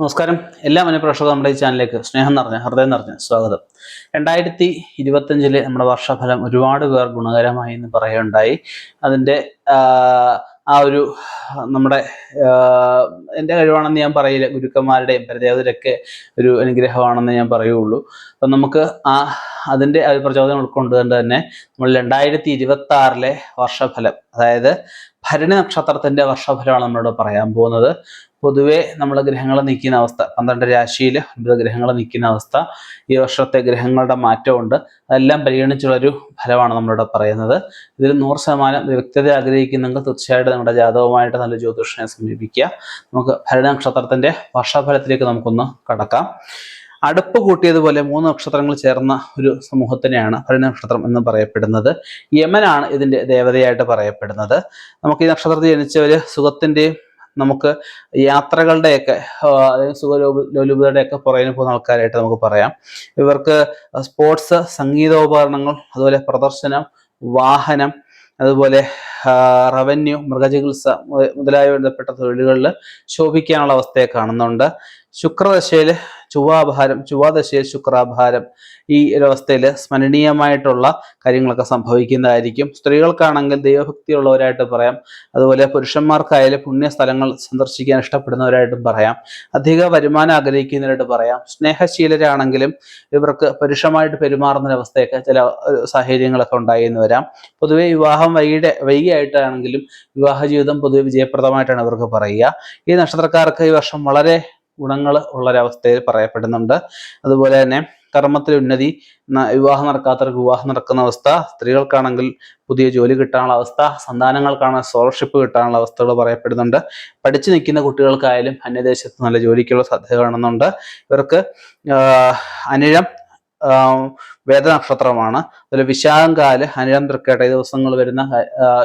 നമസ്കാരം. എല്ലാ മനഃപ്രേക്ഷകർക്കും നമ്മുടെ ഈ ചാനലിലേക്ക് സ്നേഹം നിറഞ്ഞ ഹൃദയം നിറഞ്ഞ സ്വാഗതം. രണ്ടായിരത്തി ഇരുപത്തഞ്ചിലെ നമ്മുടെ വർഷഫലം ഒരുപാട് പേർ ഗുണകരമായി എന്ന് പറയുകയുണ്ടായി. അതിന്റെ ആ ഒരു നമ്മുടെ എന്റെ കഴിവാണെന്ന് ഞാൻ പറയില്ല. ഗുരുക്കന്മാരുടെയും പരദേവതരൊക്കെ ഒരു അനുഗ്രഹമാണെന്ന് ഞാൻ പറയുള്ളൂ അപ്പം നമുക്ക് ആ അതിന്റെ ആ ഒരു പ്രചോദനം ഉൾക്കൊണ്ടുകൊണ്ട് തന്നെ നമ്മൾ രണ്ടായിരത്തി ഇരുപത്തി ആറിലെ വർഷഫലം അതായത് ഭരണി നക്ഷത്രത്തിന്റെ വർഷഫലമാണ് നമ്മളോട് പറയാൻ പോകുന്നത്. പൊതുവെ നമ്മൾ ഗ്രഹങ്ങൾ നിൽക്കുന്ന അവസ്ഥ പന്ത്രണ്ട് രാശിയിൽ ഒൻപത് ഗ്രഹങ്ങൾ നിൽക്കുന്ന അവസ്ഥ ഈ വർഷത്തെ ഗ്രഹങ്ങളുടെ മാറ്റമുണ്ട്. അതെല്ലാം പരിഗണിച്ചുള്ളൊരു ഫലമാണ് നമ്മളിവിടെ പറയുന്നത്. ഇതിൽ നൂറ് ശതമാനം വ്യക്തത ആഗ്രഹിക്കുന്നെങ്കിൽ തീർച്ചയായിട്ടും നമ്മുടെ ജാതകവുമായിട്ട് നല്ല ജ്യോതിഷനെ സമീപിക്കുക. നമുക്ക് ഭരണ നക്ഷത്രത്തിന്റെ വർഷഫലത്തിലേക്ക് നമുക്കൊന്ന് കടക്കാം. അടുപ്പ് കൂട്ടിയതുപോലെ മൂന്ന് നക്ഷത്രങ്ങൾ ചേർന്ന ഒരു സമൂഹത്തിനെയാണ് ഭരണ നക്ഷത്രം എന്ന് പറയപ്പെടുന്നത്. യമനാണ് ഇതിന്റെ ദേവതയായിട്ട് പറയപ്പെടുന്നത്. നമുക്ക് ഈ നക്ഷത്രത്തിൽ ജനിച്ചവര് സുഖത്തിന്റെയും നമുക്ക് യാത്രകളുടെയൊക്കെ അതായത് സുഖലോലുപതയുടെയൊക്കെ പുറകിന് പോകുന്ന ആൾക്കാരായിട്ട് നമുക്ക് പറയാം. ഇവർക്ക് സ്പോർട്സ് സംഗീതോപകരണങ്ങൾ അതുപോലെ പ്രദർശനം വാഹനം അതുപോലെ റവന്യൂ മൃഗചികിത്സ മുത- മുതലായ ബന്ധപ്പെട്ട തൊഴിലുകളിൽ ശോഭിക്കാനുള്ള അവസ്ഥയെ കാണുന്നുണ്ട്. ശുക്രദശയിൽ ചൊവ്വാഭാരം ചൊവ്വാദശയിൽ ശുക്രാഭാരം ഈ ഒരു അവസ്ഥയിൽ സ്മരണീയമായിട്ടുള്ള കാര്യങ്ങളൊക്കെ സംഭവിക്കുന്നതായിരിക്കും. സ്ത്രീകൾക്കാണെങ്കിൽ ദൈവഭക്തിയുള്ളവരായിട്ട് പറയാം. അതുപോലെ പുരുഷന്മാർക്കായാലും പുണ്യ സ്ഥലങ്ങൾ സന്ദർശിക്കാൻ ഇഷ്ടപ്പെടുന്നവരായിട്ടും പറയാം. അധിക വരുമാനം ആഗ്രഹിക്കുന്നവരായിട്ട് പറയാം. സ്നേഹശീലരാണെങ്കിലും ഇവർക്ക് പരുഷമായിട്ട് പെരുമാറുന്ന അവസ്ഥയൊക്കെ ചില സാഹചര്യങ്ങളൊക്കെ ഉണ്ടായി എന്ന് വരാം. പൊതുവെ വിവാഹം വൈകിയുടെ വൈകിയായിട്ടാണെങ്കിലും വിവാഹ ജീവിതം പൊതുവെ വിജയപ്രദമായിട്ടാണ് ഇവർക്ക് പറയുക. ഈ നക്ഷത്രക്കാർക്ക് ഈ വർഷം വളരെ ഗുണങ്ങൾ ഉള്ളൊരവസ്ഥയിൽ പറയപ്പെടുന്നുണ്ട്. അതുപോലെ തന്നെ കർമ്മത്തിൽ ഉന്നതി വിവാഹം നടക്കാത്തവർക്ക് വിവാഹം നടക്കുന്ന അവസ്ഥ സ്ത്രീകൾക്കാണെങ്കിൽ പുതിയ ജോലി കിട്ടാനുള്ള അവസ്ഥ സന്താനങ്ങൾക്കാണ് സ്കോളർഷിപ്പ് കിട്ടാനുള്ള അവസ്ഥകൾ പറയപ്പെടുന്നുണ്ട്. പഠിച്ചു നിൽക്കുന്ന കുട്ടികൾക്കായാലും അന്യദേശത്ത് നല്ല ജോലിക്കുള്ള സാധ്യത കാണുന്നുണ്ട്. ഇവർക്ക് അനിഴം വേദനക്ഷത്രമാണ്. അതുപോലെ വിശാഖം കാൽ അനിഴം തൃക്കേട്ട ഈ ദിവസങ്ങൾ വരുന്ന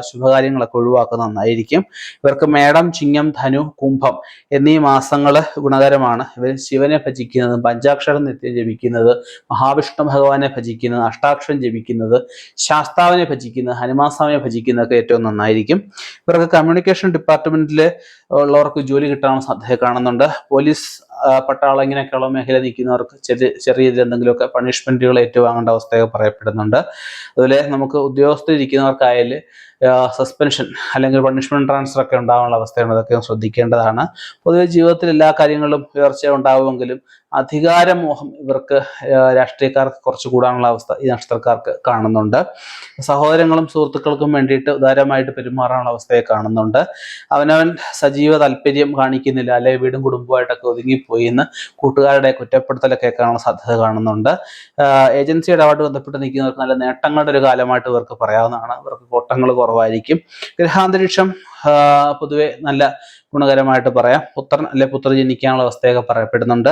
ശുഭകാര്യങ്ങളൊക്കെ ഒഴിവാക്കുന്ന നന്നായിരിക്കും. ഇവർക്ക് മേടം ചിങ്ങം ധനു കുംഭം എന്നീ മാസങ്ങൾ ഗുണകരമാണ്. ഇവർ ശിവനെ ഭജിക്കുന്നത് പഞ്ചാക്ഷരം നിത്യം ജപിക്കുന്നത് മഹാവിഷ്ണു ഭഗവാനെ ഭജിക്കുന്നത് അഷ്ടാക്ഷരം ജപിക്കുന്നത് ശാസ്താവിനെ ഭജിക്കുന്നത് ഹനുമാൻ സ്വാമിയെ ഭജിക്കുന്നതൊക്കെ ഏറ്റവും നന്നായിരിക്കും. ഇവർക്ക് കമ്മ്യൂണിക്കേഷൻ ഡിപ്പാർട്ട്മെന്റിൽ ഉള്ളവർക്ക് ജോലി കിട്ടാനുള്ള സാധ്യത കാണുന്നുണ്ട്. പോലീസ് പട്ടാളങ്ങനെയൊക്കെയുള്ള മേഖല നിൽക്കുന്നവർക്ക് ചെറിയ ചെറിയ എന്തെങ്കിലുമൊക്കെ എന്തെങ്കിലുമൊക്കെ പണിഷ്മെന്റുകൾ ഏറ്റുവാങ്ങേണ്ട അവസ്ഥയൊക്കെ പറയപ്പെടുന്നുണ്ട്. അതുപോലെ നമുക്ക് ഉദ്യോഗസ്ഥരിരിക്കുന്നവർക്കായാലും സസ്പെൻഷൻ അല്ലെങ്കിൽ പണിഷ്മെന്റ് ട്രാൻസ്ഫർ ഒക്കെ ഉണ്ടാകാനുള്ള അവസ്ഥയാണ് അതൊക്കെ ശ്രദ്ധിക്കേണ്ടതാണ്. പൊതുവെ ജീവിതത്തിൽ എല്ലാ കാര്യങ്ങളിലും ഉയർച്ച ഉണ്ടാവുമെങ്കിലും അധികാരമോഹം ഇവർക്ക് രാഷ്ട്രീയക്കാർക്ക് കുറച്ച് കൂടാനുള്ള അവസ്ഥ ഈ നക്ഷത്രക്കാർക്ക് കാണുന്നുണ്ട്. സഹോദരങ്ങളും സുഹൃത്തുക്കൾക്കും വേണ്ടിയിട്ട് ഉദാരമായിട്ട് പെരുമാറാനുള്ള അവസ്ഥയെ കാണുന്നുണ്ട്. അവനവൻ സജീവ താല്പര്യം കാണിക്കുന്നില്ല. അല്ലെ വീടും കുടുംബമായിട്ടൊക്കെ ഒതുങ്ങിപ്പോയി എന്ന് കൂട്ടുകാരുടെ കുറ്റപ്പെടുത്തലൊക്കെ കാണാനുള്ള സാധ്യത കാണുന്നുണ്ട്. ഏജൻസിയുടെ ഏജൻസി ഇടപാട് ബന്ധപ്പെട്ട് നിൽക്കുന്നവർക്ക് നല്ല നേട്ടങ്ങളുടെ ഒരു കാലമായിട്ട് ഇവർക്ക് പറയാവുന്നതാണ്. ഇവർക്ക് കോട്ടങ്ങൾ കുറവായിരിക്കും. ഗ്രഹാന്തരീക്ഷം പൊതുവെ നല്ല ഗുണകരമായിട്ട് പറയാം. പുത്രൻ അല്ലെ പുത്ര ജനിക്കാനുള്ള അവസ്ഥയൊക്കെ പറയപ്പെടുന്നുണ്ട്.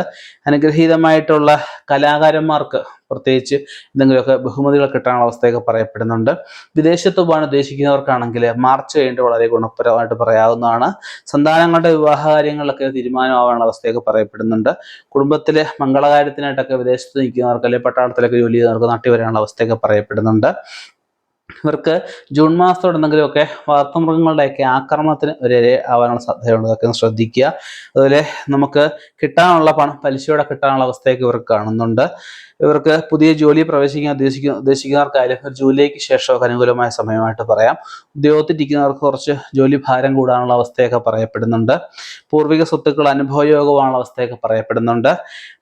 അനുഗ്രഹീതമായിട്ടുള്ള കലാകാരന്മാർക്ക് പ്രത്യേകിച്ച് എന്തെങ്കിലുമൊക്കെ ബഹുമതികൾ കിട്ടാനുള്ള അവസ്ഥയൊക്കെ പറയപ്പെടുന്നുണ്ട്. വിദേശത്ത് പോകാൻ ഉദ്ദേശിക്കുന്നവർക്കാണെങ്കിൽ മാർച്ച് കഴിഞ്ഞിട്ട് വളരെ ഗുണപരമായിട്ട് പറയാവുന്നതാണ്. സന്താനങ്ങളുടെ വിവാഹ കാര്യങ്ങളിലൊക്കെ തീരുമാനമാവാനുള്ള അവസ്ഥയൊക്കെ പറയപ്പെടുന്നുണ്ട്. കുടുംബത്തിലെ മംഗളകാര്യത്തിനായിട്ടൊക്കെ വിദേശത്ത് നിൽക്കുന്നവർക്ക് അല്ലെങ്കിൽ പട്ടാളത്തിലൊക്കെ ജോലി ചെയ്യുന്നവർക്ക് നാട്ടിൽ വരാനുള്ള അവസ്ഥയൊക്കെ പറയപ്പെടുന്നുണ്ട്. ഇവർക്ക് ജൂൺ മാസത്തോടെന്തെങ്കിലുമൊക്കെ വളർത്തു വളർത്തുമൃഗങ്ങളുടെയൊക്കെ ആക്രമണത്തിന് ഒരു ആവാനുള്ള സാധ്യതയുണ്ട്. അതൊക്കെ ഒന്ന് ശ്രദ്ധിക്കുക. അതുപോലെ നമുക്ക് കിട്ടാനുള്ള പണം പലിശയോടെ കിട്ടാനുള്ള അവസ്ഥയൊക്കെ ഇവർക്ക് കാണുന്നുണ്ട്. ഇവർക്ക് പുതിയ ജോലി പ്രവേശിക്കാൻ ഉദ്ദേശിക്കുന്ന ഉദ്ദേശിക്കുന്നവർക്കായാലും ഒരു ജോലിക്ക് ശേഷമൊക്കെ അനുകൂലമായ സമയമായിട്ട് പറയാം. ഉദ്യോഗത്തിരിക്കുന്നവർക്ക് കുറച്ച് ജോലി ഭാരം കൂടാനുള്ള അവസ്ഥയൊക്കെ പറയപ്പെടുന്നുണ്ട്. പൂർവിക സ്വത്തുക്കൾ അനുഭവയോഗമാണുള്ള അവസ്ഥയൊക്കെ പറയപ്പെടുന്നുണ്ട്.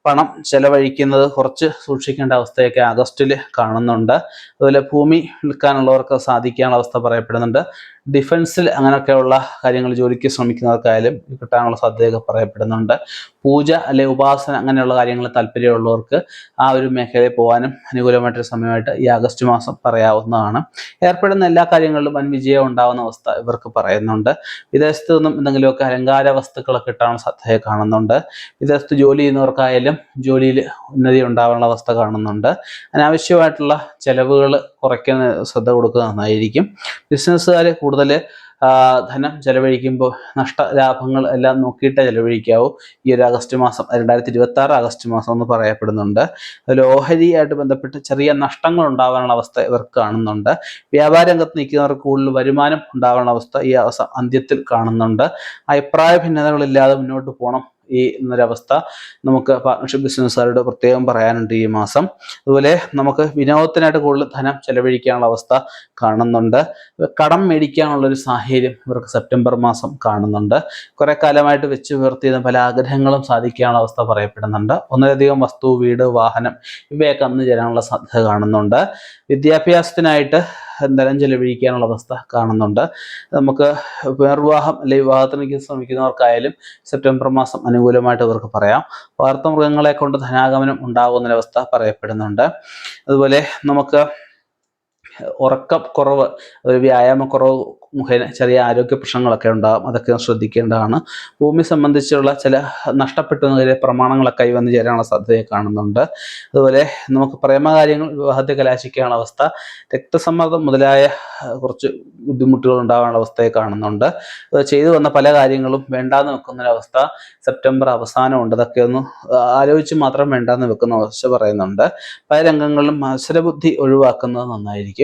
പണം ചെലവഴിക്കുന്നത് കുറച്ച് സൂക്ഷിക്കേണ്ട അവസ്ഥയൊക്കെ ആഗസ്റ്റിൽ കാണുന്നുണ്ട്. അതുപോലെ ഭൂമി വിൽക്കാനുള്ളവർക്ക് സാധിക്കാനുള്ള അവസ്ഥ പറയപ്പെടുന്നുണ്ട്. ഡിഫൻസിൽ അങ്ങനെയൊക്കെയുള്ള കാര്യങ്ങൾ ജോലിക്ക് ശ്രമിക്കുന്നവർക്കായാലും കിട്ടാനുള്ള സാധ്യതയൊക്കെ പറയപ്പെടുന്നുണ്ട്. പൂജ അല്ലെ ഉപാസന അങ്ങനെയുള്ള കാര്യങ്ങൾ താല്പര്യമുള്ളവർക്ക് ആ ഒരു മേഖലയിൽ പോകാനും അനുകൂലമായിട്ടൊരു സമയമായിട്ട് ഈ ആഗസ്റ്റ് മാസം പറയാവുന്നതാണ്. ഏർപ്പെടുന്ന എല്ലാ കാര്യങ്ങളിലും വൻ വിജയം ഉണ്ടാവുന്ന അവസ്ഥ ഇവർക്ക് പറയുന്നുണ്ട്. വിദേശത്ത് നിന്നും എന്തെങ്കിലുമൊക്കെ അലങ്കാര വസ്തുക്കളൊക്കെ കിട്ടാനുള്ള സാധ്യത കാണുന്നുണ്ട്. വിദേശത്ത് ജോലി ചെയ്യുന്നവർക്കായാലും ജോലിയിൽ ഉന്നതി ഉണ്ടാവാനുള്ള അവസ്ഥ കാണുന്നുണ്ട്. അനാവശ്യമായിട്ടുള്ള ചെലവുകൾ കുറയ്ക്കാൻ ശ്രദ്ധ കൊടുക്കുക നന്നായിരിക്കും. ബിസിനസ്സുകാർ ധനം ചെലവഴിക്കുമ്പോൾ നഷ്ട ലാഭങ്ങൾ എല്ലാം നോക്കിയിട്ടേ ചെലവഴിക്കാവൂ. ഈ ഒരു ആഗസ്റ്റ് മാസം രണ്ടായിരത്തി ഇരുപത്തി ആറ് ആഗസ്റ്റ് മാസം എന്ന് പറയപ്പെടുന്നുണ്ട്. അതിൽ ഓഹരിയായിട്ട് ബന്ധപ്പെട്ട് ചെറിയ നഷ്ടങ്ങൾ ഉണ്ടാവാനുള്ള അവസ്ഥ ഇവർക്ക് കാണുന്നുണ്ട്. വ്യാപാര രംഗത്ത് നിൽക്കുന്നവർക്ക് കൂടുതൽ വരുമാനം ഉണ്ടാവാനുള്ള അവസ്ഥ ഈ അവസ അന്ത്യത്തിൽ കാണുന്നുണ്ട്. അഭിപ്രായ ഭിന്നതകളില്ലാതെ മുന്നോട്ട് പോകണം ഈ എന്നൊരവസ്ഥ നമുക്ക് പാർട്ട്ണർഷിപ്പ് ബിസിനസ്സുകാരോട് പ്രത്യേകം പറയാനുണ്ട് ഈ മാസം. അതുപോലെ നമുക്ക് വിനോദത്തിനായിട്ട് കൂടുതൽ ധനം ചെലവഴിക്കാനുള്ള അവസ്ഥ കാണുന്നുണ്ട്. കടം മേടിക്കാനുള്ളൊരു സാഹചര്യം ഇവർക്ക് സെപ്റ്റംബർ മാസം കാണുന്നുണ്ട്. കുറെ കാലമായിട്ട് വെച്ച് പുലർത്തിയ പല ആഗ്രഹങ്ങളും സാധിക്കാനുള്ള അവസ്ഥ പറയപ്പെടുന്നുണ്ട്. ഒന്നിലധികം വസ്തു വീട് വാഹനം ഇവയൊക്കെ അന്ന് ചേരാനുള്ള സാധ്യത കാണുന്നുണ്ട്. വിദ്യാഭ്യാസത്തിനായിട്ട് ധനം ചെലവഴിക്കാനുള്ള അവസ്ഥ കാണുന്നുണ്ട്. നമുക്ക് പുനർവിവാഹം അല്ലെങ്കിൽ വിവാഹത്തിനേക്ക് ശ്രമിക്കുന്നവർക്കായാലും സെപ്റ്റംബർ മാസം അനുകൂലമായിട്ട് ഇവർക്ക് പറയാം. വളർത്തുമൃഗങ്ങളെ കൊണ്ട് ധനാഗമനം ഉണ്ടാകുന്നൊരവസ്ഥ പറയപ്പെടുന്നുണ്ട്. അതുപോലെ നമുക്ക് ഉറക്കം കുറവ് ഒരു വ്യായാമക്കുറവ് മുഖേന ചെറിയ ആരോഗ്യ പ്രശ്നങ്ങളൊക്കെ ഉണ്ടാകും അതൊക്കെ ശ്രദ്ധിക്കേണ്ടതാണ്. ഭൂമി സംബന്ധിച്ചുള്ള ചില നഷ്ടപ്പെട്ടു എന്നതിലെ പ്രമാണങ്ങളൊക്കെ വന്നു ചേരാനുള്ള സാധ്യതയെ കാണുന്നുണ്ട്. അതുപോലെ നമുക്ക് പ്രേമകാര്യങ്ങൾ വിവാഹത്തെ കലാശിക്കാനുള്ള അവസ്ഥ രക്തസമ്മർദ്ദം മുതലായ കുറച്ച് ബുദ്ധിമുട്ടുകൾ ഉണ്ടാകാനുള്ള അവസ്ഥയെ കാണുന്നുണ്ട്. ചെയ്തു വന്ന പല കാര്യങ്ങളും വേണ്ടാന്ന് വെക്കുന്നൊരവസ്ഥ സെപ്റ്റംബർ അവസാനമുണ്ട് അതൊക്കെ ഒന്ന് ആലോചിച്ച് മാത്രം വേണ്ടാന്ന് വെക്കുന്ന അവസ്ഥ പറയുന്നുണ്ട്. പല രംഗങ്ങളിലും മത്സരബുദ്ധി ഒഴിവാക്കുന്നത് നന്നായിരിക്കും.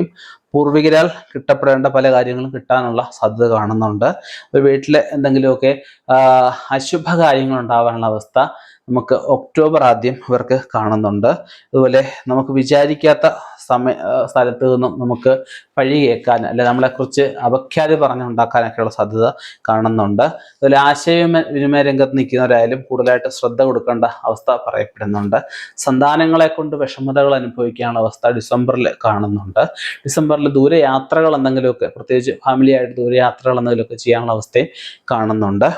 പൂർവികരാൽ കിട്ടപ്പെടേണ്ട പല കാര്യങ്ങളും കിട്ടാനുള്ള സാധ്യത കാണുന്നുണ്ട്. ഒരു വീട്ടിലെ എന്തെങ്കിലുമൊക്കെ അശുഭ കാര്യങ്ങൾ ഉണ്ടാവാനുള്ള അവസ്ഥ നമുക്ക് ഒക്ടോബർ ആദ്യം ഇവർക്ക് കാണുന്നുണ്ട്. അതുപോലെ നമുക്ക് വിചാരിക്കാത്ത സമയ സ്ഥലത്ത് നിന്നും നമുക്ക് പഴി കേൾക്കാൻ അല്ലെ നമ്മളെക്കുറിച്ച് അപഖ്യാതി പറഞ്ഞുണ്ടാക്കാനൊക്കെയുള്ള സാധ്യത കാണുന്നുണ്ട്. അതുപോലെ ആശയവിനിമയ വിനിമയ രംഗത്ത് നിൽക്കുന്നവരായാലും കൂടുതലായിട്ട് ശ്രദ്ധ കൊടുക്കേണ്ട അവസ്ഥ പറയപ്പെടുന്നുണ്ട്. സന്താനങ്ങളെ കൊണ്ട് വിഷമതകൾ അനുഭവിക്കാനുള്ള അവസ്ഥ ഡിസംബറിൽ കാണുന്നുണ്ട്. ഡിസംബറിൽ ദൂരയാത്രകൾ എന്തെങ്കിലുമൊക്കെ പ്രത്യേകിച്ച് ഫാമിലിയായിട്ട് ദൂരയാത്രകൾ എന്തെങ്കിലുമൊക്കെ ചെയ്യാനുള്ള അവസ്ഥയും കാണുന്നുണ്ട്.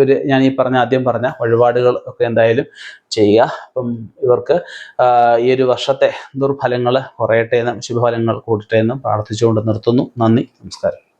ഒരു ഞാൻ ഈ പറഞ്ഞ ആദ്യം പറഞ്ഞ വഴിപാടുകൾ ഒക്കെ എന്തായാലും ചെയ്യുക. അപ്പം ഇവർക്ക് ഈ ഒരു വർഷത്തെ ദുർഫലങ്ങൾ കുറയട്ടെ എന്നും ശുഭഫലങ്ങൾ കൂടട്ടെ എന്നും പ്രാർത്ഥിച്ചുകൊണ്ട് നിർത്തുന്നു. നന്ദി നമസ്കാരം.